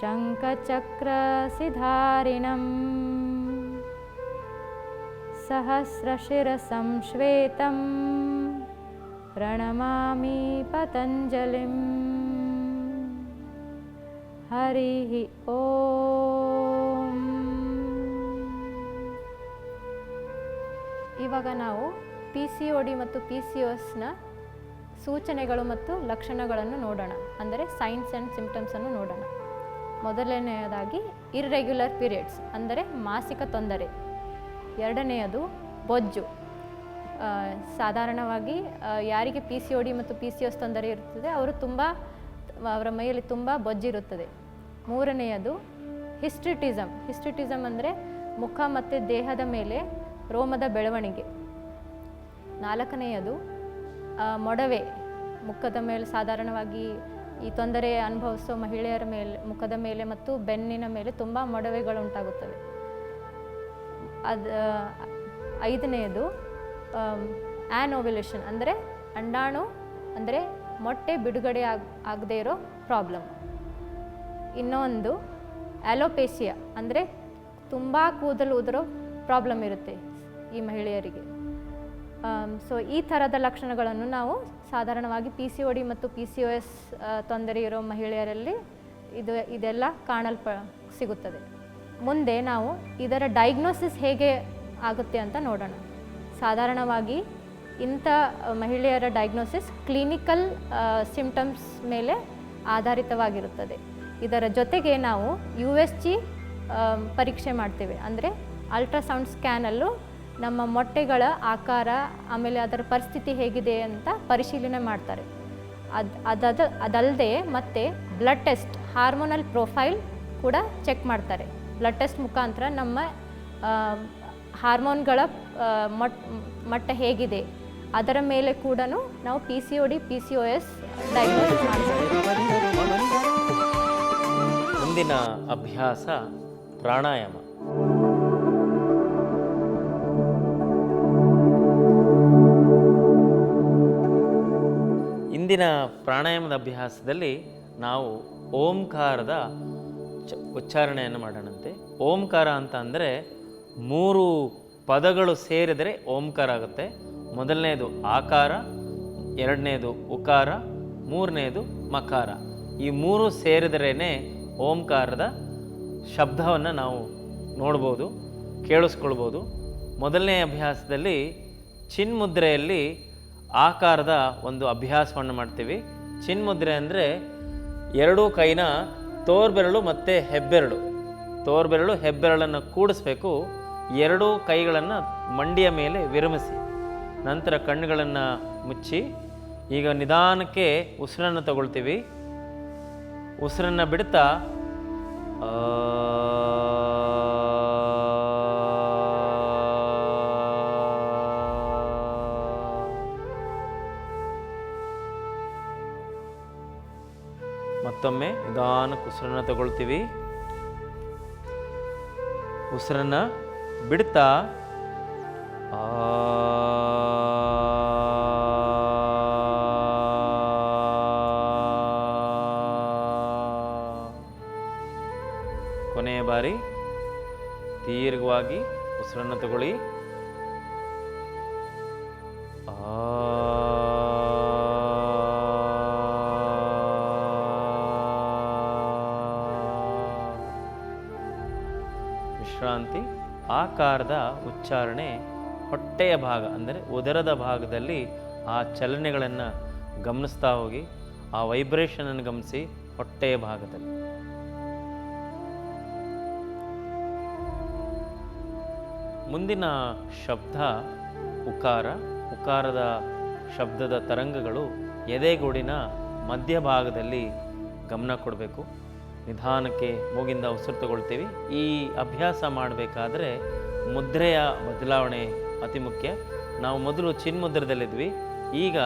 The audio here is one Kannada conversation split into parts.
शङ्खचक्रसिधारिणं सहस्रशिरसं श्वेतं प्रणमामि पतञ्जलिं हरिः ಓಂ ಇವಾಗ ನಾವು ಪಿ ಸಿ ಒ ಡಿ ಮತ್ತು ಪಿ ಸಿ ಎಸ್ನ ಸೂಚನೆಗಳು ಮತ್ತು ಲಕ್ಷಣಗಳನ್ನು ನೋಡೋಣ ಅಂದರೆ ಸೈನ್ಸ್ ಆ್ಯಂಡ್ ಸಿಂಪ್ಟಮ್ಸನ್ನು ನೋಡೋಣ ಮೊದಲನೆಯದಾಗಿ ಇರ್ರೆಗ್ಯುಲರ್ ಪೀರಿಯಡ್ಸ್ ಅಂದರೆ ಮಾಸಿಕ ತೊಂದರೆ. ಎರಡನೆಯದು ಬೊಜ್ಜು. ಸಾಧಾರಣವಾಗಿ ಯಾರಿಗೆ ಪಿ ಸಿ ಒ ಡಿ ಮತ್ತು ಪಿ ಸಿ ಎಸ್ ತೊಂದರೆ ಇರುತ್ತದೆ, ಅವರು ತುಂಬ, ಅವರ ಮೈಯಲ್ಲಿ ತುಂಬ ಬೊಜ್ಜಿರುತ್ತದೆ ಮೂರನೆಯದು ಹಿಸ್ಟ್ರಿಟಿಸಮ್ ಹಿಸ್ಟ್ರಿಟಿಸಮ್ ಅಂದರೆ ಮುಖ ಮತ್ತು ದೇಹದ ಮೇಲೆ ರೋಮದ ಬೆಳವಣಿಗೆ. ನಾಲ್ಕನೆಯದು ಮೊಡವೆ. ಮುಖದ ಮೇಲೆ ಸಾಧಾರಣವಾಗಿ ಈ ತೊಂದರೆ ಅನುಭವಿಸೋ ಮಹಿಳೆಯರ ಮೇಲೆ, ಮುಖದ ಮೇಲೆ ಮತ್ತು ಬೆನ್ನಿನ ಮೇಲೆ ತುಂಬ ಮೊಡವೆಗಳು ಉಂಟಾಗುತ್ತವೆ ಅದು ಐದನೆಯದು ಆ್ಯನ್ ಅಂದರೆ ಅಂಡಾಣು ಅಂದರೆ ಮೊಟ್ಟೆ ಬಿಡುಗಡೆ ಆಗ, ಆಗದೇ ಇರೋ ಪ್ರಾಬ್ಲಮ್. ಇನ್ನೊಂದು ಆ್ಯಲೋಪೇಸಿಯಾ ಅಂದರೆ ತುಂಬ ಕೂದಲು ಉದುರೋ ಪ್ರಾಬ್ಲಮ್ ಇರುತ್ತೆ ಈ ಮಹಿಳೆಯರಿಗೆ. ಸೊ ಈ ಥರದ ಲಕ್ಷಣಗಳನ್ನು ನಾವು ಸಾಧಾರಣವಾಗಿ ಪಿ ಸಿ ಒ ಡಿ ಮತ್ತು ಪಿ ಸಿ ಒ ಎಸ್ ತೊಂದರೆ ಇರೋ ಮಹಿಳೆಯರಲ್ಲಿ ಇದು, ಇದೆಲ್ಲ ಕಾಣಲ್ಪ, ಸಿಗುತ್ತದೆ. ಮುಂದೆ ನಾವು ಇದರ ಡಯಾಗ್ನೋಸಿಸ್ ಹೇಗೆ ಆಗುತ್ತೆ ಅಂತ ನೋಡೋಣ. ಸಾಧಾರಣವಾಗಿ ಇಂಥ ಮಹಿಳೆಯರ ಡಯಾಗ್ನೋಸಿಸ್ ಕ್ಲಿನಿಕಲ್ ಸಿಂಪ್ಟಮ್ಸ್ ಮೇಲೆ ಆಧಾರಿತವಾಗಿರುತ್ತದೆ. ಇದರ ಜೊತೆಗೆ ನಾವು ಯು ಎಸ್ ಜಿ ಪರೀಕ್ಷೆ ಮಾಡ್ತೇವೆ. ಅಂದರೆ ಅಲ್ಟ್ರಾಸೌಂಡ್ ಸ್ಕ್ಯಾನಲ್ಲೂ ನಮ್ಮ ಮೊಟ್ಟೆಗಳ ಆಕಾರ, ಆಮೇಲೆ ಅದರ ಪರಿಸ್ಥಿತಿ ಹೇಗಿದೆ ಅಂತ ಪರಿಶೀಲನೆ ಮಾಡ್ತಾರೆ. ಅದು, ಅದದ ಅದಲ್ಲದೆ ಮತ್ತು ಬ್ಲಡ್ ಟೆಸ್ಟ್ ಹಾರ್ಮೋನಲ್ ಪ್ರೊಫೈಲ್ ಕೂಡ ಚೆಕ್ ಮಾಡ್ತಾರೆ. ಬ್ಲಡ್ ಟೆಸ್ಟ್ ಮುಖಾಂತರ ನಮ್ಮ ಹಾರ್ಮೋನ್ಗಳ ಮಟ್, ಮಟ್ಟ ಹೇಗಿದೆ, ಅದರ ಮೇಲೆ ಕೂಡ ನಾವು P C O D P C O S diagnosis ಮಾಡ್ತೀವಿ. ಮುಂದಿನ ಅಭ್ಯಾಸ ಪ್ರಾಣಾಯಾಮ. ಇಂದಿನ ಪ್ರಾಣಾಯಾಮದ ಅಭ್ಯಾಸದಲ್ಲಿ ನಾವು ಓಂಕಾರದ ಚ ಉಚ್ಚಾರಣೆಯನ್ನು ಮಾಡೋಣಂತೆ. ಓಂಕಾರ ಅಂತ ಅಂದರೆ ಮೂರು ಪದಗಳು ಸೇರಿದರೆ ಓಂಕಾರ ಆಗುತ್ತೆ. ಮೊದಲನೇದು ಆಕಾರ, ಎರಡನೇದು ಉಕಾರ, ಮೂರನೇದು ಮಕಾರ. ಈ ಮೂರು ಸೇರಿದರೇ ಓಂಕಾರದ ಶಬ್ದವನ್ನು ನಾವು ನೋಡ್ಬೋದು, ಕೇಳಿಸ್ಕೊಳ್ಬೋದು. ಮೊದಲನೇ ಅಭ್ಯಾಸದಲ್ಲಿ ಚಿನ್ಮುದ್ರೆಯಲ್ಲಿ ಆಕಾರದ ಒಂದು ಅಭ್ಯಾಸವನ್ನು ಮಾಡ್ತೀವಿ. ಚಿನ್ಮುದ್ರೆ ಅಂದರೆ ಎರಡೂ ಕೈನ ತೋರ್ಬೆರಳು ಮತ್ತು ಹೆಬ್ಬೆರಳು. ತೋರ್ಬೆರಳು, ಹೆಬ್ಬೆರಳನ್ನು ಕೂಡಿಸ್ಬೇಕು. ಎರಡೂ ಕೈಗಳನ್ನು ಮಂಡಿಯ ಮೇಲೆ ವಿರಮಿಸಿ. ನಂತರ ಕಣ್ಣುಗಳನ್ನು ಮುಚ್ಚಿ, ಈಗ ನಿಧಾನಕ್ಕೆ ಉಸಿರನ್ನು ತಗೊಳ್ತೀವಿ. ಉಸಿರನ್ನು ಬಿಡ್ತಾ ಮತ್ತೊಮ್ಮೆ ನಿಧಾನಕ್ಕೆ ಉಸಿರನ್ನು ತಗೊಳ್ತೀವಿ. ಉಸಿರನ್ನ ಬಿಡ್ತಾ. ಆ. ಕೊನೆಯ ಬಾರಿ ದೀರ್ಘವಾಗಿ ಉಸಿರನ್ನು ತಗೊಳ್ಳಿ. ಆಕಾರದ ಉಚ್ಚಾರಣೆ ಹೊಟ್ಟೆಯ ಭಾಗ, ಅಂದರೆ ಉದರದ ಭಾಗದಲ್ಲಿ ಆ ಚಲನೆಗಳನ್ನು ಗಮನಿಸ್ತಾ ಹೋಗಿ, ಆ ವೈಬ್ರೇಷನನ್ನು ಗಮನಿಸಿ ಹೊಟ್ಟೆಯ ಭಾಗದಲ್ಲಿ. ಮುಂದಿನ ಶಬ್ದ ಉಕಾರ. ಉಕಾರದ ಶಬ್ದದ ತರಂಗಗಳು ಎದೆಗೂಡಿನ ಮಧ್ಯಭಾಗದಲ್ಲಿ ಗಮನ ಕೊಡಬೇಕು. ನಿಧಾನಕ್ಕೆ ಮೂಗಿಂದ ಉಸಿರು ತಗೊಳ್ತೀವಿ ಈ ಅಭ್ಯಾಸ ಮಾಡಬೇಕಾದ್ರೆ ಮುದ್ರೆಯ ಬದಲಾವಣೆ ಅತಿ ಮುಖ್ಯ. ನಾವು ಮೊದಲು ಚಿನ್ಮುದ್ರದಲ್ಲಿದ್ವಿ ಈಗ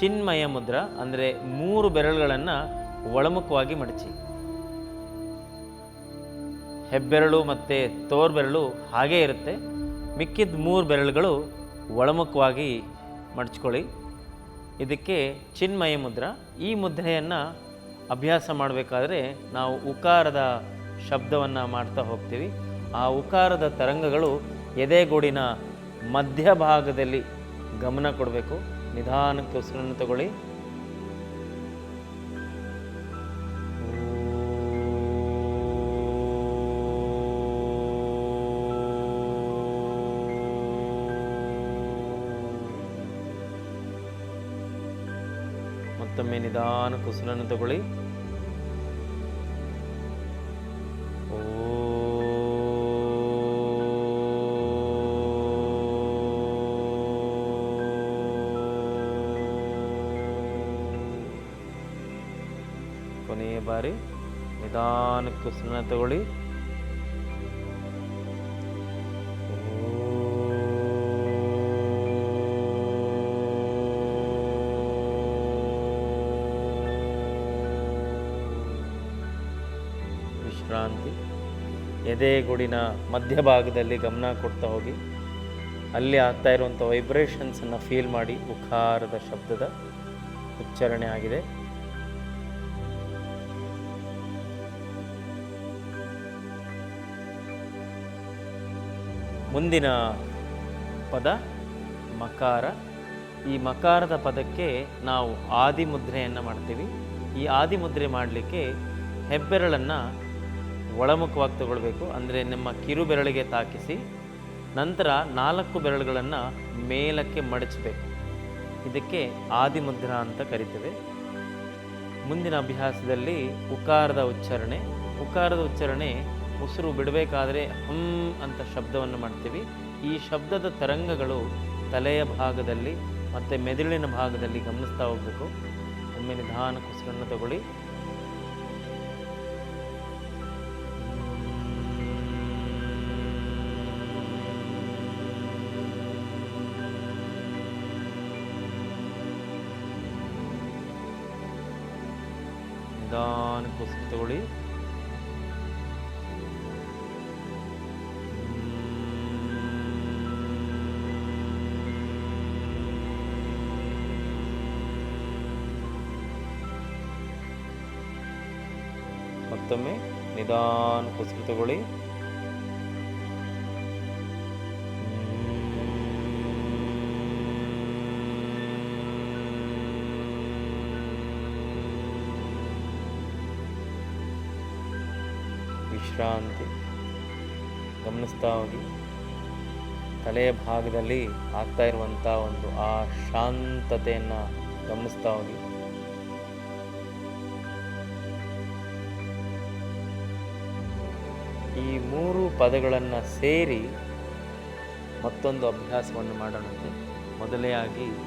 ಚಿನ್ಮಯ ಮುದ್ರ ಅಂದರೆ ಮೂರು ಬೆರಳುಗಳನ್ನು ಒಳಮುಖವಾಗಿ ಮಡಚಿ. ಹೆಬ್ಬೆರಳು ಮತ್ತು ತೋರ್ಬೆರಳು ಹಾಗೇ ಇರುತ್ತೆ. ಮಿಕ್ಕಿದ ಮೂರು ಬೆರಳುಗಳು ಒಳಮುಖವಾಗಿ ಮಡಚ್ಕೊಳ್ಳಿ. ಇದಕ್ಕೆ ಚಿನ್ಮಯ ಮುದ್ರ. ಈ ಮುದ್ರೆಯನ್ನು ಅಭ್ಯಾಸ ಮಾಡಬೇಕಾದ್ರೆ ನಾವು ಉಕಾರದ ಶಬ್ದವನ್ನು ಮಾಡ್ತಾ ಹೋಗ್ತೀವಿ. ಆ ಉಕಾರದ ತರಂಗಗಳು ಎದೆಗೂಡಿನ ಮಧ್ಯಭಾಗದಲ್ಲಿ ಗಮನ ಕೊಡಬೇಕು. ನಿಧಾನಕ್ಕೆ ಉಸಿರನ್ನು ತಗೊಳ್ಳಿ. ಮತ್ತೊಮ್ಮೆ ನಿಧಾನಕ್ಕೆ ಉಸಿರನ್ನು ತಗೊಳ್ಳಿ. ನಿಧಾನಕ್ಕೆ ಸುಮ್ಮನೆ ತಗೊಳ್ಳಿ. ವಿಶ್ರಾಂತಿ. ಎದೆಗುಡಿನ ಮಧ್ಯಭಾಗದಲ್ಲಿ ಗಮನ ಕೊಡ್ತಾ ಹೋಗಿ. ಅಲ್ಲಿ ಆಗ್ತಾ ಇರುವಂಥ ವೈಬ್ರೇಷನ್ಸನ್ನು ಫೀಲ್ ಮಾಡಿ. ಉಖಾರದ ಶಬ್ದದ ಉಚ್ಚಾರಣೆ ಆಗಿದೆ. ಮುಂದಿನ ಪದ ಮಕಾರ. ಈ ಮಕಾರದ ಪದಕ್ಕೆ ನಾವು ಆದಿ ಮುದ್ರೆಯನ್ನು ಮಾಡ್ತೀವಿ. ಈ ಆದಿ ಮುದ್ರೆ ಮಾಡಲಿಕ್ಕೆ ಹೆಬ್ಬೆರಳನ್ನು ಒಳಮುಖವಾಗಿ ತಗೊಳ್ಬೇಕು. ಅಂದರೆ ನಮ್ಮ ಕಿರು ಬೆರಳಿಗೆ ತಾಕಿಸಿ ನಂತರ ನಾಲ್ಕು ಬೆರಳುಗಳನ್ನು ಮೇಲಕ್ಕೆ ಮಡಚಬೇಕು. ಇದಕ್ಕೆ ಆದಿಮುದ್ರಾ ಅಂತ ಕರಿತೇವೆ. ಮುಂದಿನ ಅಭ್ಯಾಸದಲ್ಲಿ ಉಕಾರದ ಉಚ್ಚಾರಣೆ. ಉಕಾರದ ಉಚ್ಚಾರಣೆ ಉಸಿರು ಬಿಡಬೇಕಾದ್ರೆ ಹಂ ಅಂತ ಶಬ್ದವನ್ನು ಮಾಡ್ತೀವಿ. ಈ ಶಬ್ದದ ತರಂಗಗಳು ತಲೆಯ ಭಾಗದಲ್ಲಿ ಮತ್ತು ಮೆದುಳಿನ ಭಾಗದಲ್ಲಿ ಗಮನಿಸ್ತಾ ಹೋಗಬೇಕು. ಒಮ್ಮೆ ನಿಧಾನ ಉಸಿರನ್ನು ತಗೊಳ್ಳಿ. ನಿಧಾನಕ್ಕೆ ಉಸಿರು ತಗೊಳ್ಳಿ. ಮತ್ತೊಮ್ಮೆ ನಿಧಾನ ಕುಸಿತಗೊಳ್ಳಿ ತಗೊಳ್ಳಿ ವಿಶ್ರಾಂತಿ. ಗಮನಿಸ್ತಾ ಹೋಗಿ. ತಲೆಯ ಭಾಗದಲ್ಲಿ ಆಗ್ತಾ ಇರುವಂಥ ಒಂದು ಆ ಶಾಂತತೆಯನ್ನು ಗಮನಿಸ್ತಾ ಹೋಗಿ. ಈ ಮೂರು ಪದಗಳನ್ನು ಸೇರಿ ಮತ್ತೊಂದು ಅಭ್ಯಾಸವನ್ನು ಮಾಡೋಣಂತೆ. ಮೊದಲೆಯಾಗಿ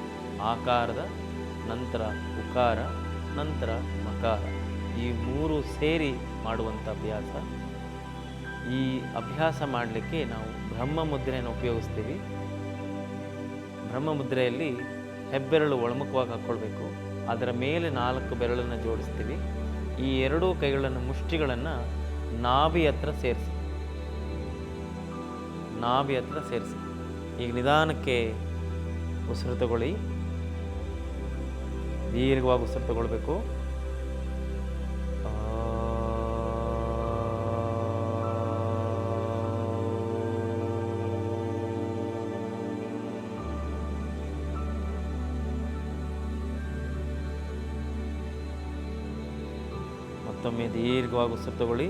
ಆಕಾರದ, ನಂತರ ಉಕಾರ, ನಂತರ ಮಕಾರ. ಈ ಮೂರು ಸೇರಿ ಮಾಡುವಂಥ ಅಭ್ಯಾಸ. ಈ ಅಭ್ಯಾಸ ಮಾಡಲಿಕ್ಕೆ ನಾವು ಬ್ರಹ್ಮ ಮುದ್ರೆಯನ್ನು ಉಪಯೋಗಿಸ್ತೀವಿ. ಬ್ರಹ್ಮ ಮುದ್ರೆಯಲ್ಲಿ ಹೆಬ್ಬೆರಳು ಒಳಮುಖವಾಗಿ ಹಾಕ್ಕೊಳ್ಬೇಕು. ಅದರ ಮೇಲೆ ನಾಲ್ಕು ಬೆರಳನ್ನು ಜೋಡಿಸ್ತೀವಿ. ಈ ಎರಡೂ ಕೈಗಳನ್ನು ಮುಷ್ಟಿಗಳನ್ನು ನಾಭಿ ಹತ್ರ ಸೇರಿಸಿ. ನಾಭಿ ಹತ್ರ ಸೇರಿಸಿ. ಈಗ ನಿಧಾನಕ್ಕೆ ಉಸಿರು ತಗೊಳ್ಳಿ ದೀರ್ಘವಾಗಿ ಉಸಿರು ತಗೊಳ್ಬೇಕು ಮತ್ತೊಮ್ಮೆ ದೀರ್ಘವಾಗಿ ಉಸಿರು ತಗೊಳ್ಳಿ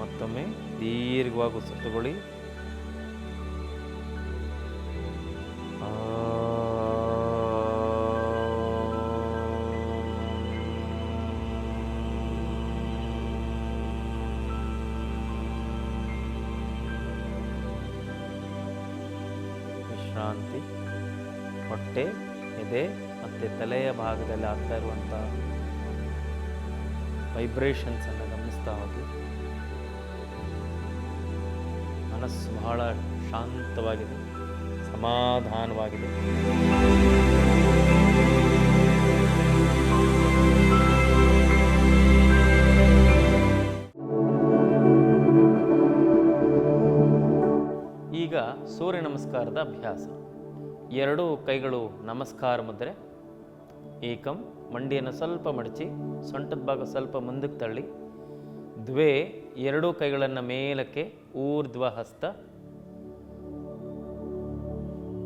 ಮತ್ತೊಮ್ಮೆ ದೀರ್ಘವಾಗಿ ಉಸಿರುಕೊಳ್ಳಿ ವಿಶ್ರಾಂತಿ. ಹೊಟ್ಟೆ ಎದೆ ಮತ್ತು ತಲೆಯ ಭಾಗದಲ್ಲಿ ಆಗ್ತಾ ಇರುವಂಥ ವೈಬ್ರೇಷನ್ಸನ್ನು ಗಮನಿಸ್ತಾ ಹೋಗಿ. ಮನಸ್ಸು ಬಹಳ ಶಾಂತವಾಗಿದೆ, ಸಮಾಧಾನವಾಗಿದೆ. ಈಗ ಸೂರ್ಯ ನಮಸ್ಕಾರದ ಅಭ್ಯಾಸ. ಎರಡೂ ಕೈಗಳು ನಮಸ್ಕಾರ ಮುದ್ರೆ, ಏಕಂ ಮಂಡಿಯನ್ನು ಸ್ವಲ್ಪ ಮಡಚಿ, ಸೊಂಟದ ಭಾಗ ಸ್ವಲ್ಪ ಮುಂದಕ್ಕೆ ತಳ್ಳಿ, ದ್ವೇ ಎರಡೂ ಕೈಗಳನ್ನು ಮೇಲಕ್ಕೆ ಊರ್ಧ್ವ ಹಸ್ತ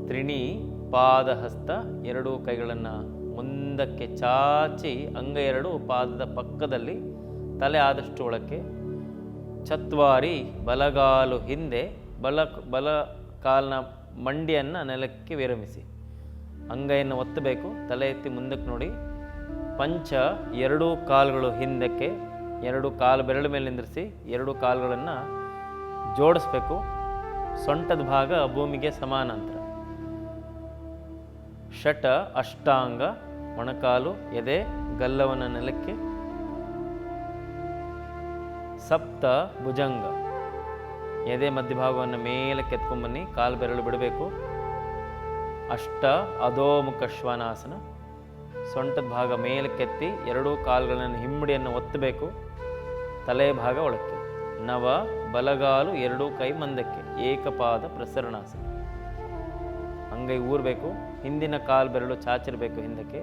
ತ್ರಿಣಿ ಪಾದಹಸ್ತ, ಎರಡೂ ಕೈಗಳನ್ನು ಮುಂದಕ್ಕೆ ಚಾಚಿ ಅಂಗ ಎರಡು ಪಾದದ ಪಕ್ಕದಲ್ಲಿ ತಲೆ ಆದಷ್ಟು ಒಳಕ್ಕೆ ಚತ್ವಾರಿ ಬಲಗಾಲು ಹಿಂದೆ ಬಲ ಬಲ ಕಾಲಿನ ಮಂಡಿಯನ್ನು ನೆಲಕ್ಕೆ ವಿರಮಿಸಿ. ಅಂಗೈಯನ್ನು ಒತ್ತಬೇಕು. ತಲೆ ಎತ್ತಿ ಮುಂದಕ್ಕೆ ನೋಡಿ. ಪಂಚ ಎರಡೂ ಕಾಲುಗಳು ಹಿಂದಕ್ಕೆ, ಎರಡು ಕಾಲು ಬೆರಳು ಮೇಲೆ ನಿಂದಿರಿಸಿ, ಎರಡು ಕಾಲುಗಳನ್ನು ಜೋಡಿಸ್ಬೇಕು. ಸೊಂಟದ ಭಾಗ ಭೂಮಿಗೆ ಸಮಾನಾಂತರ ಷಟ, ಅಷ್ಟಾಂಗ, ಮೊಣಕಾಲು, ಎದೆ, ಗಲ್ಲವನ ನೆಲಕ್ಕೆ. ಸಪ್ತ, ಭುಜಂಗ. ಎದೆ ಮಧ್ಯಭಾಗವನ್ನು ಮೇಲೆ ಕೆತ್ಕೊಂಬನ್ನಿ ಕಾಲು ಬೆರಳು ಬಿಡಬೇಕು. ಅಷ್ಟ, ಅಧೋಮುಖ ಶ್ವಾನಾಸನ. ಸೊಂಟದ ಭಾಗ ಮೇಲೆ ಕೆತ್ತಿ, ಎರಡೂ ಕಾಲುಗಳನ್ನು ಹಿಮ್ಮಡಿಯನ್ನು ಒತ್ತಬೇಕು. ತಲೆ ಭಾಗ ಒಳಕ್ಕೆ. ನವ ಬಲಗಾಲು ಎರಡೂ ಕೈ ಮಂದಕ್ಕೆ, ಏಕಪಾದ ಪ್ರಸರಣಾಸನ ಅಂಗೈ ಊರಬೇಕು ಹಿಂದಿನ ಕಾಲು ಬೆರಳು ಚಾಚಿರಬೇಕು ಹಿಂದಕ್ಕೆ,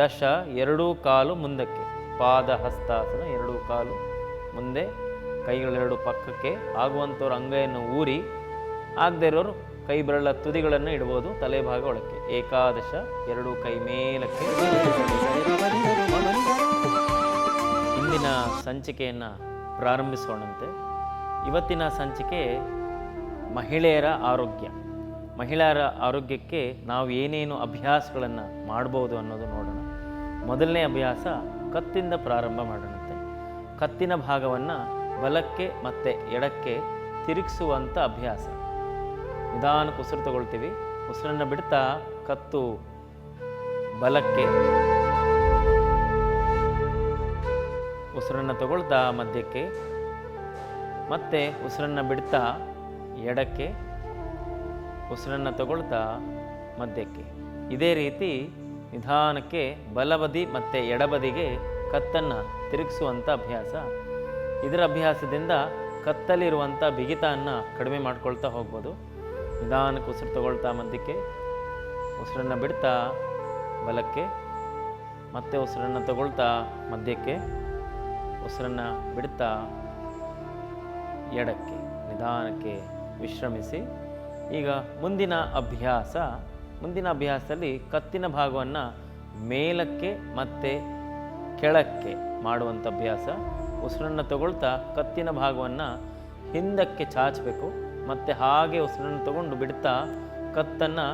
ದಶ ಎರಡೂ ಕಾಲು ಮುಂದಕ್ಕೆ, ಪಾದ ಹಸ್ತಾಸನ ಎರಡೂ ಕಾಲು ಮುಂದೆ ಕೈಗಳೆರಡು ಪಕ್ಕಕ್ಕೆ ಆಗುವಂಥವ್ರು ಅಂಗೈಯನ್ನು ಊರಿ, ಆಗದೇ ಇರೋರು ಕೈ ಬೆರಳ ತುದಿಗಳನ್ನು ಇಡ್ಬೋದು, ತಲೆ ಭಾಗ ಒಳಕ್ಕೆ, ಏಕಾದಶ ಎರಡೂ ಕೈ ಮೇಲಕ್ಕೆ. ಹಿಂದಿನ ಸಂಚಿಕೆಯನ್ನು ಪ್ರಾರಂಭಿಸೋಣಂತೆ. ಇವತ್ತಿನ ಸಂಚಿಕೆ ಮಹಿಳೆಯರ ಆರೋಗ್ಯ. ಮಹಿಳೆಯರ ಆರೋಗ್ಯಕ್ಕೆ ನಾವು ಏನೇನು ಅಭ್ಯಾಸಗಳನ್ನು ಮಾಡ್ಬೋದು ಅನ್ನೋದು ನೋಡೋಣ. ಮೊದಲನೇ ಅಭ್ಯಾಸ ಕತ್ತಿಂದ ಪ್ರಾರಂಭ ಮಾಡೋಣಂತೆ. ಕತ್ತಿನ ಭಾಗವನ್ನು ಬಲಕ್ಕೆ ಮತ್ತು ಎಡಕ್ಕೆ ತಿರುಗಿಸುವಂಥ ಅಭ್ಯಾಸ. ನಿಧಾನಕ್ಕೆ ಉಸಿರು ತಗೊಳ್ತೀವಿ ಉಸಿರನ್ನು ಬಿಡ್ತಾ ಕತ್ತು ಬಲಕ್ಕೆ. ಉಸಿರನ್ನು ತಗೊಳ್ತಾ ಮಧ್ಯಕ್ಕೆ. ಮತ್ತೆ ಉಸಿರನ್ನು ಬಿಡ್ತಾ ಎಡಕ್ಕೆ, ಉಸಿರನ್ನು ತಗೊಳ್ತಾ ಮಧ್ಯಕ್ಕೆ. ಇದೇ ರೀತಿ ನಿಧಾನಕ್ಕೆ ಬಲಬದಿ ಮತ್ತು ಎಡಬದಿಗೆ ಕತ್ತನ್ನು ತಿರುಗಿಸುವಂಥ ಅಭ್ಯಾಸ. ಇದರ ಅಭ್ಯಾಸದಿಂದ ಕತ್ತಲಿರುವಂಥ ಬಿಗಿತವನ್ನು ಕಡಿಮೆ ಮಾಡ್ಕೊಳ್ತಾ ಹೋಗ್ಬೋದು. ನಿಧಾನಕ್ಕೆ ಉಸಿರು ತಗೊಳ್ತಾ ಮಧ್ಯಕ್ಕೆ, ಉಸಿರನ್ನು ಬಿಡ್ತಾ ಬಲಕ್ಕೆ, ಮತ್ತೆ ಉಸಿರನ್ನು ತಗೊಳ್ತಾ ಮಧ್ಯಕ್ಕೆ, ಉಸಿರನ್ನು ಬಿಡ್ತಾ ಎಡಕ್ಕೆ, ನಿಧಾನಕ್ಕೆ ವಿಶ್ರಮಿಸಿ. ಈಗ ಮುಂದಿನ ಅಭ್ಯಾಸ, ಮುಂದಿನ ಅಭ್ಯಾಸದಲ್ಲಿ ಕತ್ತಿನ ಭಾಗವನ್ನು ಮೇಲಕ್ಕೆ ಮತ್ತು ಕೆಳಕ್ಕೆ ಮಾಡುವಂಥ ಅಭ್ಯಾಸ. ಉಸಿರನ್ನು ತಗೊಳ್ತಾ ಕತ್ತಿನ ಭಾಗವನ್ನು ಹಿಂದಕ್ಕೆ ಚಾಚಬೇಕು, ಮತ್ತು ಹಾಗೆ ಉಸಿರನ್ನು ತಗೊಂಡು ಬಿಡ್ತಾ ಕತ್ತನ್ನು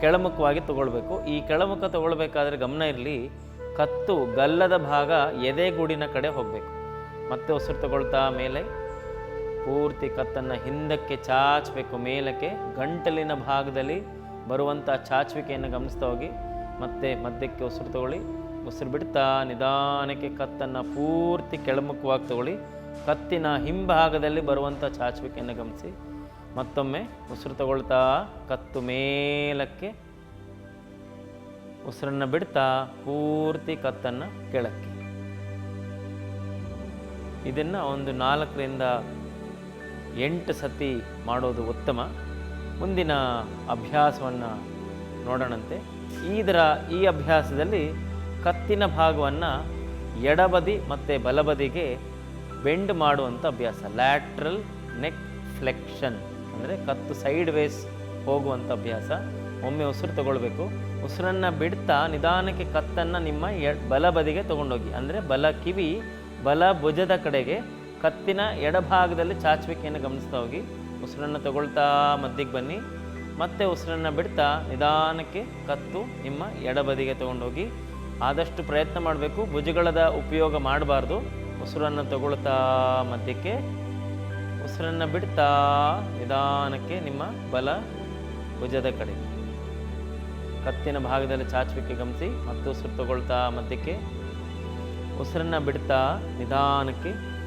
ಕೆಳಮುಖವಾಗಿ ತಗೊಳ್ಬೇಕು. ಈ ಕೆಳಮುಖ ತಗೊಳ್ಬೇಕಾದ್ರೆ ಗಮನ ಇರಲಿ, ಕತ್ತು ಗಲ್ಲದ ಭಾಗ ಎದೆಗೂಡಿನ ಕಡೆ ಹೋಗಬೇಕು. ಮತ್ತೆ ಉಸಿರು ತಗೊಳ್ತಾ ಮೇಲೆ ಪೂರ್ತಿ ಕತ್ತನ್ನು ಹಿಂದಕ್ಕೆ ಚಾಚಬೇಕು, ಮೇಲಕ್ಕೆ ಗಂಟಲಿನ ಭಾಗದಲ್ಲಿ ಬರುವಂಥ ಚಾಚುವಿಕೆಯನ್ನು ಗಮನಿಸ್ತಾ ಹೋಗಿ, ಮತ್ತೆ ಮಧ್ಯಕ್ಕೆ ಉಸಿರು ತಗೊಳ್ಳಿ. ಉಸಿರು ಬಿಡ್ತಾ ನಿಧಾನಕ್ಕೆ ಕತ್ತನ್ನು ಪೂರ್ತಿ ಕೆಳಮುಖವಾಗಿ ತಗೊಳ್ಳಿ. ಕತ್ತಿನ ಹಿಂಭಾಗದಲ್ಲಿ ಬರುವಂಥ ಚಾಚುವಿಕೆಯನ್ನು ಗಮನಿಸಿ. ಮತ್ತೊಮ್ಮೆ ಉಸಿರು ತಗೊಳ್ತಾ ಕತ್ತು ಮೇಲಕ್ಕೆ ಉಸಿರನ್ನು ಬಿಡ್ತಾ ಪೂರ್ತಿ ಕತ್ತನ್ನು ಕೆಳಕ್ಕೆ. ಇದನ್ನು ಒಂದು ನಾಲ್ಕರಿಂದ ಎಂಟು ಸತಿ ಮಾಡೋದು ಉತ್ತಮ. ಮುಂದಿನ ಅಭ್ಯಾಸವನ್ನು ನೋಡೋಣಂತೆ. ಇದರ ಈ ಅಭ್ಯಾಸದಲ್ಲಿ ಕತ್ತಿನ ಭಾಗವನ್ನು ಎಡಬದಿ ಮತ್ತು ಬಲಬದಿಗೆ ಬೆಂಡ್ ಮಾಡುವಂಥ ಅಭ್ಯಾಸ. ಲ್ಯಾಟ್ರಲ್ ನೆಕ್ ಫ್ಲೆಕ್ಷನ್ ಅಂದರೆ ಕತ್ತು ಸೈಡ್ ವೇಸ್ ಹೋಗುವಂಥ ಅಭ್ಯಾಸ. ಒಮ್ಮೆ ಉಸಿರು ತಗೊಳ್ಬೇಕು. ಉಸಿರನ್ನು ಬಿಡ್ತಾ ನಿಧಾನಕ್ಕೆ ಕತ್ತನ್ನು ನಿಮ್ಮ ಎ, ಬಲಬದಿಗೆ ತಗೊಂಡೋಗಿ. ಅಂದರೆ ಬಲ ಕಿವಿ ಬಲ ಭುಜದ ಕಡೆಗೆ ಕತ್ತಿನ ಎಡಭಾಗದಲ್ಲಿ ಚಾಚುವಿಕೆಯನ್ನು ಗಮನಿಸ್ತಾ ಹೋಗಿ. ಉಸಿರನ್ನು ತಗೊಳ್ತಾ ಮಧ್ಯಕ್ಕೆ ಬನ್ನಿ. ಮತ್ತೆ ಉಸಿರನ್ನು ಬಿಡ್ತಾ ನಿಧಾನಕ್ಕೆ ಕತ್ತು ನಿಮ್ಮ ಎಡಬದಿಗೆ ತಗೊಂಡೋಗಿ. ಆದಷ್ಟು ಪ್ರಯತ್ನ ಮಾಡಬೇಕು. ಭುಜಗಳದ ಉಪಯೋಗ ಮಾಡಬಾರ್ದು. ಉಸಿರನ್ನು ತಗೊಳ್ತಾ ಮಧ್ಯಕ್ಕೆ. ಉಸಿರನ್ನು ಬಿಡ್ತಾ ನಿಧಾನಕ್ಕೆ ನಿಮ್ಮ ಬಲ ಭುಜದ ಕಡೆ. ಕತ್ತಿನ ಭಾಗದಲ್ಲಿ ಚಾಚುವಿಕೆ ಗಮನಿಸಿ. ಮತ್ತು ಉಸಿರು ತಗೊಳ್ತಾ ಮಧ್ಯಕ್ಕೆ. ಉಸಿರನ್ನು ಬಿಡ್ತಾ ನಿಧಾನಕ್ಕೆ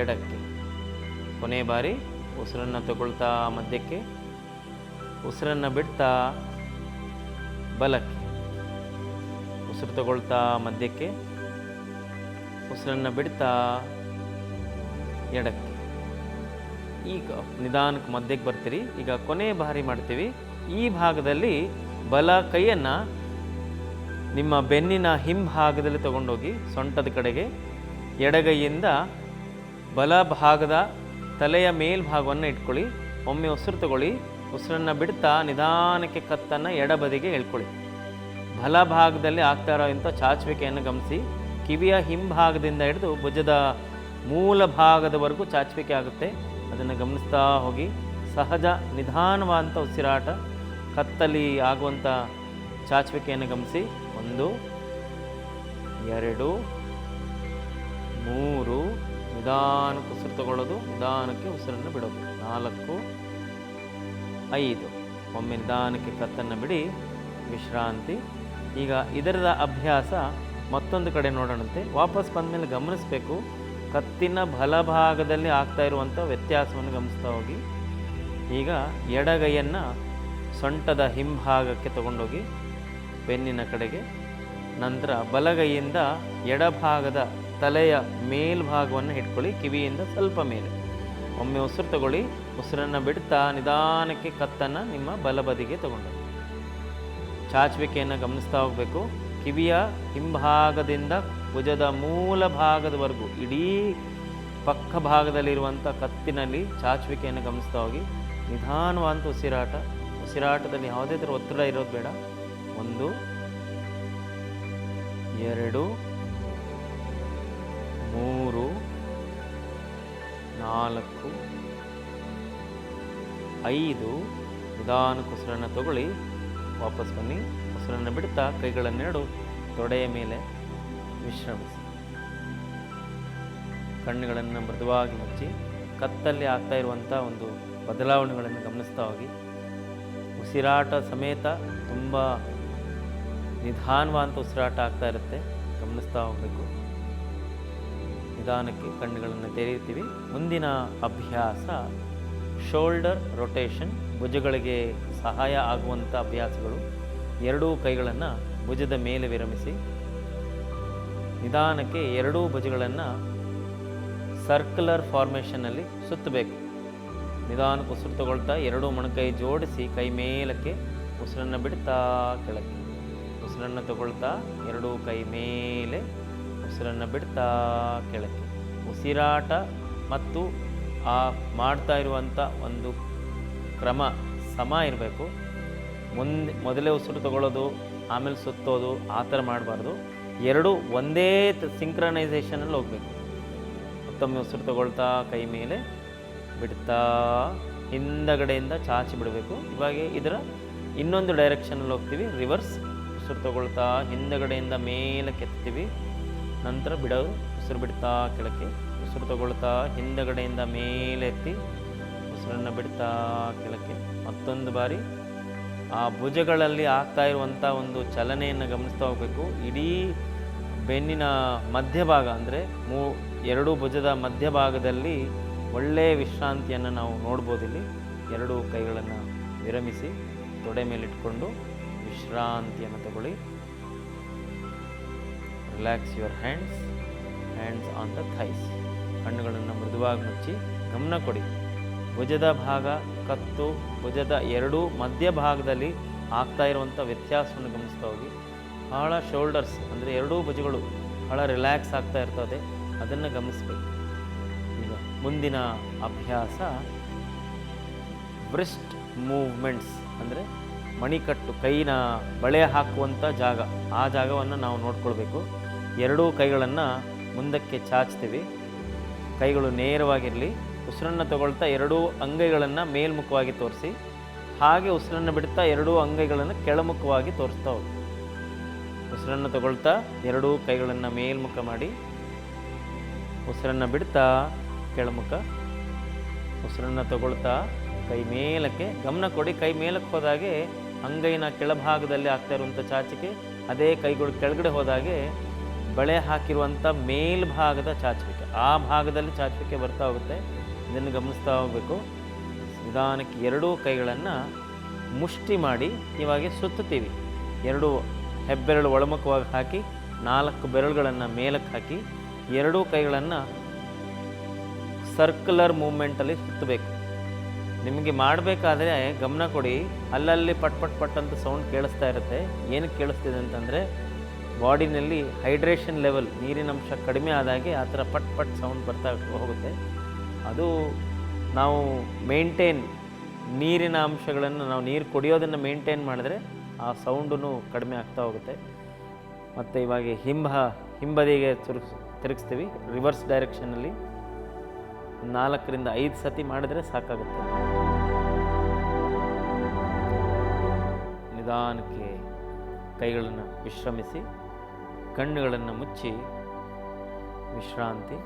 ಎಡಕ್ಕೆ ಕೊನೆ ಬಾರಿ ಉಸಿರನ್ನು ತಗೊಳ್ತಾ ಮಧ್ಯಕ್ಕೆ, ಉಸಿರನ್ನು ಬಿಡ್ತಾ ಬಲಕ್ಕೆ. ಉಸಿರು ತಗೊಳ್ತಾ ಮಧ್ಯಕ್ಕೆ, ಉಸಿರನ್ನು ಬಿಡ್ತಾ ಎಡಕ್ಕೆ. ಈಗ ನಿಧಾನಕ್ಕೆ ಮಧ್ಯಕ್ಕೆ ಬರ್ತೀರಿ. ಈಗ ಕೊನೆ ಬಾರಿ ಮಾಡ್ತೀವಿ. ಈ ಭಾಗದಲ್ಲಿ ಬಲ ಕೈಯನ್ನು ನಿಮ್ಮ ಬೆನ್ನಿನ ಹಿಂಭಾಗದಲ್ಲಿ ತಗೊಂಡೋಗಿ ಸೊಂಟದ ಕಡೆಗೆ ಎಡಗೈಯಿಂದ ಬಲ ಭಾಗದ ತಲೆಯ ಮೇಲ್ಭಾಗವನ್ನು ಇಟ್ಕೊಳ್ಳಿ. ಒಮ್ಮೆ ಉಸಿರು ತಗೊಳ್ಳಿ. ಉಸಿರನ್ನು ಬಿಡ್ತಾ ನಿಧಾನಕ್ಕೆ ಕತ್ತನ್ನು ಎಡಬದಿಗೆ ಎಳ್ಕೊಳ್ಳಿ ಬಲ ಭಾಗದಲ್ಲಿ ಆಗ್ತಾ ಇರೋಂಥ ಚಾಚುವಿಕೆಯನ್ನು ಗಮನಿಸಿ. ಕಿವಿಯ ಹಿಂಭಾಗದಿಂದ ಹಿಡಿದು ಭುಜದ ಮೂಲ ಭಾಗದವರೆಗೂ ಚಾಚುವಿಕೆ ಆಗುತ್ತೆ. ಅದನ್ನು ಗಮನಿಸ್ತಾ ಹೋಗಿ. ಸಹಜ, ನಿಧಾನವಾದಂಥ ಉಸಿರಾಟ, ಕತ್ತಲಿ ಆಗುವಂಥ ಚಾಚುವಿಕೆಯನ್ನು ಗಮನಿಸಿ. ಒಂದು, ಎರಡು, ಮೂರು ನಿಧಾನಕ್ಕೆ ಉಸಿರು ತಗೊಳ್ಳೋದು, ನಿಧಾನಕ್ಕೆ ಉಸಿರನ್ನು ಬಿಡೋದು. ನಾಲ್ಕು, ಐದು. ಒಮ್ಮೆ ನಿಧಾನಕ್ಕೆ ಕತ್ತನ್ನು ಬಿಡಿ. ವಿಶ್ರಾಂತಿ. ಈಗ ಇದರದ ಅಭ್ಯಾಸ ಮತ್ತೊಂದು ಕಡೆ ನೋಡೋಣಂತೆ. ವಾಪಸ್ ಬಂದಮೇಲೆ ಗಮನಿಸಬೇಕು. ಕತ್ತಿನ ಬಲಭಾಗದಲ್ಲಿ ಆಗ್ತಾ ಇರುವಂಥ ವ್ಯತ್ಯಾಸವನ್ನು ಗಮನಿಸ್ತಾ ಹೋಗಿ. ಈಗ ಎಡಗೈಯನ್ನು ಸೊಂಟದ ಹಿಂಭಾಗಕ್ಕೆ ತಗೊಂಡೋಗಿ, ಬೆನ್ನಿನ ಕಡೆಗೆ. ನಂತರ ಬಲಗೈಯಿಂದ ಎಡಭಾಗದ ತಲೆಯ ಮೇಲ್ಭಾಗವನ್ನು ಇಟ್ಕೊಳ್ಳಿ, ಕಿವಿಯಿಂದ ಸ್ವಲ್ಪ ಮೇಲೆ. ಒಮ್ಮೆ ಉಸಿರು ತಗೊಳ್ಳಿ, ಉಸಿರನ್ನು ಬಿಡ್ತಾ ನಿಧಾನಕ್ಕೆ ಕತ್ತನ್ನು ನಿಮ್ಮ ಬಲಬದಿಗೆ ತಗೊಂಡು. ಚಾಚುವಿಕೆಯನ್ನು ಗಮನಿಸ್ತಾ ಹೋಗಬೇಕು. ಕಿವಿಯ ಹಿಂಭಾಗದಿಂದ ಭುಜದ ಮೂಲ ಭಾಗದವರೆಗೂ, ಇಡೀ ಪಕ್ಕ ಭಾಗದಲ್ಲಿರುವಂಥ ಕತ್ತಿನಲ್ಲಿ ಚಾಚುವಿಕೆಯನ್ನು ಗಮನಿಸ್ತಾ ಹೋಗಿ. ನಿಧಾನವಾದಂಥ ಉಸಿರಾಟ. ಉಸಿರಾಟದಲ್ಲಿ ಯಾವುದೇ ಥರ ಒತ್ತಡ ಇರೋದು ಬೇಡ. ಒಂದು, ಎರಡು ಮೂರು, ನಾಲ್ಕು, ಐದು. ನಿಧಾನಕ್ಕೆ ಉಸಿರನ್ನು ತಗೊಳ್ಳಿ. ವಾಪಸ್ ಬನ್ನಿ. ಉಸಿರನ್ನು ಬಿಡ್ತಾ ಕೈಗಳನ್ನೆರಡು ತೊಡೆಯ ಮೇಲೆ ವಿಶ್ರಮಿಸಿ ಕಣ್ಣುಗಳನ್ನು ಮೃದುವಾಗಿ ಮುಚ್ಚಿ, ಕತ್ತಲ್ಲಿ ಆಗ್ತಾ ಇರುವಂಥ ಒಂದು ಬದಲಾವಣೆಗಳನ್ನು ಗಮನಿಸ್ತಾ ಹೋಗಿ. ಉಸಿರಾಟ ಸಮೇತ ತುಂಬ ನಿಧಾನವಾದಂಥ ಉಸಿರಾಟ ಆಗ್ತಾ ಇರುತ್ತೆ. ಗಮನಿಸ್ತಾ ಹೋಗಬೇಕು. ನಿಧಾನಕ್ಕೆ ಕಣ್ಣುಗಳನ್ನು ತೆರೆಯುತ್ತೀವಿ. ಮುಂದಿನ ಅಭ್ಯಾಸ ಶೋಲ್ಡರ್ ರೊಟೇಷನ್. ಭುಜಗಳಿಗೆ ಸಹಾಯ ಆಗುವಂಥ ಅಭ್ಯಾಸಗಳು. ಎರಡೂ ಕೈಗಳನ್ನು ಭುಜದ ಮೇಲೆ ವಿರಮಿಸಿ. ನಿಧಾನಕ್ಕೆ ಎರಡೂ ಭುಜಗಳನ್ನು ಸರ್ಕ್ಯುಲರ್ ಫಾರ್ಮೇಷನ್ನಲ್ಲಿ ಸುತ್ತಬೇಕು. ನಿಧಾನಕ್ಕೆ ಉಸಿರು ತಗೊಳ್ತಾ ಎರಡೂ ಮೊಣಕೈ ಜೋಡಿಸಿ ಕೈ ಮೇಲಕ್ಕೆ ಉಸಿರನ್ನು ಬಿಡ್ತಾ ಕೆಳಕ್ಕೆ. ಉಸಿರನ್ನು ತಗೊಳ್ತಾ ಎರಡೂ ಕೈ ಮೇಲೆ ಉಸಿರನ್ನು ಬಿಡ್ತಾ ಕೆಳಗೆ ಉಸಿರಾಟ ಮತ್ತು ಆ ಮಾಡ್ತಾ ಇರುವಂಥ ಒಂದು ಕ್ರಮ ಸಮ ಇರಬೇಕು. ಮುಂದೆ ಮೊದಲೇ ಉಸಿರು ತಗೊಳ್ಳೋದು, ಆಮೇಲೆ ಸುತ್ತೋದು, ಆ ಥರ ಮಾಡಬಾರ್ದು. ಎರಡು ಒಂದೇ ಸಿಂಕ್ರನೈಸೇಷನಲ್ಲಿ ಹೋಗಬೇಕು. ಮತ್ತೊಮ್ಮೆ ಉಸಿರು ತಗೊಳ್ತಾ ಕೈ ಮೇಲೆ ಬಿಡ್ತಾ, ಹಿಂದಗಡೆಯಿಂದ ಚಾಚಿ ಬಿಡಬೇಕು. ಇವಾಗ ಇದರ ಇನ್ನೊಂದು ಡೈರೆಕ್ಷನಲ್ಲಿ ಹೋಗ್ತೀವಿ. ರಿವರ್ಸ್ ಉಸಿರು ತಗೊಳ್ತಾ, ಹಿಂದಗಡೆಯಿಂದ ಮೇಲೆ ಕೆತ್ತೀವಿ. ನಂತರ ಬಿಡೋದು ಉಸಿರು ಬಿಡ್ತಾ ಕೆಳಕ್ಕೆ, ಉಸಿರು ತಗೊಳ್ತಾ ಹಿಂದಗಡೆಯಿಂದ ಮೇಲೆ ಎತ್ತಿ ಉಸಿರನ್ನು ಬಿಡ್ತಾ ಕೆಳಕ್ಕೆ. ಮತ್ತೊಂದು ಬಾರಿ ಆ ಭುಜಗಳಲ್ಲಿ ಆಗ್ತಾ ಇರುವಂಥ ಒಂದು ಚಲನೆಯನ್ನು ಗಮನಿಸ್ತಾ ಹೋಗಬೇಕು. ಇಡೀ ಬೆನ್ನಿನ ಮಧ್ಯಭಾಗ ಅಂದರೆ ಮೂ, ಎರಡೂ ಭುಜದ ಮಧ್ಯಭಾಗದಲ್ಲಿ ಒಳ್ಳೆಯ ವಿಶ್ರಾಂತಿಯನ್ನು ನಾವು ನೋಡ್ಬೋದು ಇಲ್ಲಿ. ಎರಡೂ ಕೈಗಳನ್ನು ವಿರಮಿಸಿ ತೊಡೆ ಮೇಲೆ ಇಟ್ಕೊಂಡು ವಿಶ್ರಾಂತಿಯನ್ನು ತಗೊಳ್ಳಿ. Relax your hands hands on the thighs ಕಣ್ಣುಗಳನ್ನು ಮೃದುವಾಗಿ ಮುಚ್ಚಿ ಗಮನ ಕೊಡಿ. ಭುಜದ ಭಾಗ, ಕತ್ತು, ಭುಜದ ಎರಡೂ ಮಧ್ಯಭಾಗದಲ್ಲಿ ಆಗ್ತಾ ಇರುವಂಥ ವ್ಯತ್ಯಾಸವನ್ನು ಗಮನಿಸ್ತಾ ಹೋಗಿ. ಭಾಳ ಶೋಲ್ಡರ್ಸ್ ಅಂದರೆ ಎರಡೂ ಭುಜಗಳು ಭಾಳ ರಿಲ್ಯಾಕ್ಸ್ ಆಗ್ತಾ ಇರ್ತದೆ. ಅದನ್ನು ಗಮನಿಸಬೇಕು. ಈಗ ಮುಂದಿನ ಅಭ್ಯಾಸ ಬ್ರಿಸ್ಟ್ ಮೂವ್ಮೆಂಟ್ಸ್ ಅಂದರೆ ಮಣಿಕಟ್ಟು, ಕೈನ ಬಳೆ ಹಾಕುವಂಥ ಜಾಗ. ಆ ಜಾಗವನ್ನು ನಾವು ನೋಡ್ಕೊಳ್ಬೇಕು. ಎರಡೂ ಕೈಗಳನ್ನು ಮುಂದಕ್ಕೆ ಚಾಚ್ತೀವಿ. ಕೈಗಳು ನೇರವಾಗಿರಲಿ, ಉಸಿರನ್ನು ತಗೊಳ್ತಾ ಎರಡೂ ಅಂಗೈಗಳನ್ನು ಮೇಲ್ಮುಖವಾಗಿ ತೋರಿಸಿ, ಹಾಗೆ ಉಸಿರನ್ನು ಬಿಡ್ತಾ ಎರಡೂ ಅಂಗೈಗಳನ್ನು ಕೆಳಮುಖವಾಗಿ ತೋರಿಸ್ತಾ ಹೋಗಿ. ಉಸಿರನ್ನು ತಗೊಳ್ತಾ ಎರಡೂ ಕೈಗಳನ್ನು ಮೇಲ್ಮುಖ ಮಾಡಿ, ಉಸಿರನ್ನು ಬಿಡ್ತಾ ಕೆಳಮುಖ, ಉಸಿರನ್ನು ತಗೊಳ್ತಾ ಕೈ ಮೇಲಕ್ಕೆ, ಗಮನ ಕೊಡಿ, ಕೈ ಮೇಲಕ್ಕೆ ಹೋದಾಗೆ ಅಂಗೈನ ಕೆಳಭಾಗದಲ್ಲಿ ಆಗ್ತಾ ಇರುವಂಥ ಚಾಚಿಕೆ, ಅದೇ ಕೈಗಳು ಕೆಳಗಡೆ ಹೋದಾಗೆ ಬಳೆ ಹಾಕಿರುವಂಥ ಮೇಲ್ಭಾಗದ ಚಾಚುವಿಕೆ. ಆ ಭಾಗದಲ್ಲಿ ಚಾಚುವಿಕೆ ಬರ್ತಾ ಹೋಗುತ್ತೆ. ಇದನ್ನು ಗಮನಿಸ್ತಾ ಹೋಗಬೇಕು. ನಿಧಾನಕ್ಕೆ ಎರಡೂ ಕೈಗಳನ್ನು ಮುಷ್ಟಿ ಮಾಡಿ ಇವಾಗೆ ಸುತ್ತುತ್ತೀವಿ. ಎರಡು ಹೆಬ್ಬೆರಳು ಒಳಮುಖವಾಗಿ ಹಾಕಿ, ನಾಲ್ಕು ಬೆರಳುಗಳನ್ನು ಮೇಲಕ್ಕೆ ಹಾಕಿ, ಎರಡೂ ಕೈಗಳನ್ನು ಸರ್ಕ್ಯುಲರ್ ಮೂಮೆಂಟಲ್ಲಿ ಸುತ್ತಬೇಕು. ನಿಮಗೆ ಮಾಡಬೇಕಾದ್ರೆ ಗಮನ ಕೊಡಿ. ಅಲ್ಲಲ್ಲಿ ಪಟ್ ಪಟ್ ಪಟ್ ಅಂತ ಸೌಂಡ್ ಕೇಳಿಸ್ತಾ ಇರುತ್ತೆ. ಏನಕ್ಕೆ ಕೇಳಿಸ್ತಿದೆ ಅಂತಂದರೆ ಬಾಡಿನಲ್ಲಿ ಹೈಡ್ರೇಷನ್ ಲೆವೆಲ್, ನೀರಿನ ಅಂಶ ಕಡಿಮೆ ಆದಾಗೆ ಆ ಥರ ಪಟ್ ಪಟ್ ಸೌಂಡ್ ಬರ್ತಾ ಹೋಗುತ್ತೆ. ಅದು ನಾವು ಮೇಂಟೈನ್ ನೀರಿನ ಅಂಶಗಳನ್ನು, ನಾವು ನೀರು ಕುಡಿಯೋದನ್ನು ಮೇಂಟೈನ್ ಮಾಡಿದ್ರೆ ಆ ಸೌಂಡೂ ಕಡಿಮೆ ಆಗ್ತಾ ಹೋಗುತ್ತೆ. ಮತ್ತು ಇವಾಗ ಹಿಂಬ, ಹಿಂಬದಿಗೆ ತಿರುಗಿಸ್, ತಿರುಗಿಸ್ತೀವಿ, ರಿವರ್ಸ್ ಡೈರೆಕ್ಷನಲ್ಲಿ ನಾಲ್ಕರಿಂದ ಐದು ಸತಿ ಮಾಡಿದ್ರೆ ಸಾಕಾಗುತ್ತೆ. ನಿಧಾನಕ್ಕೆ ಕೈಗಳನ್ನು ವಿಶ್ರಮಿಸಿ. ಕಣ್ಣುಗಳನ್ನು ಮುಚ್ಚಿ ವಿಶ್ರಾಂತಿ.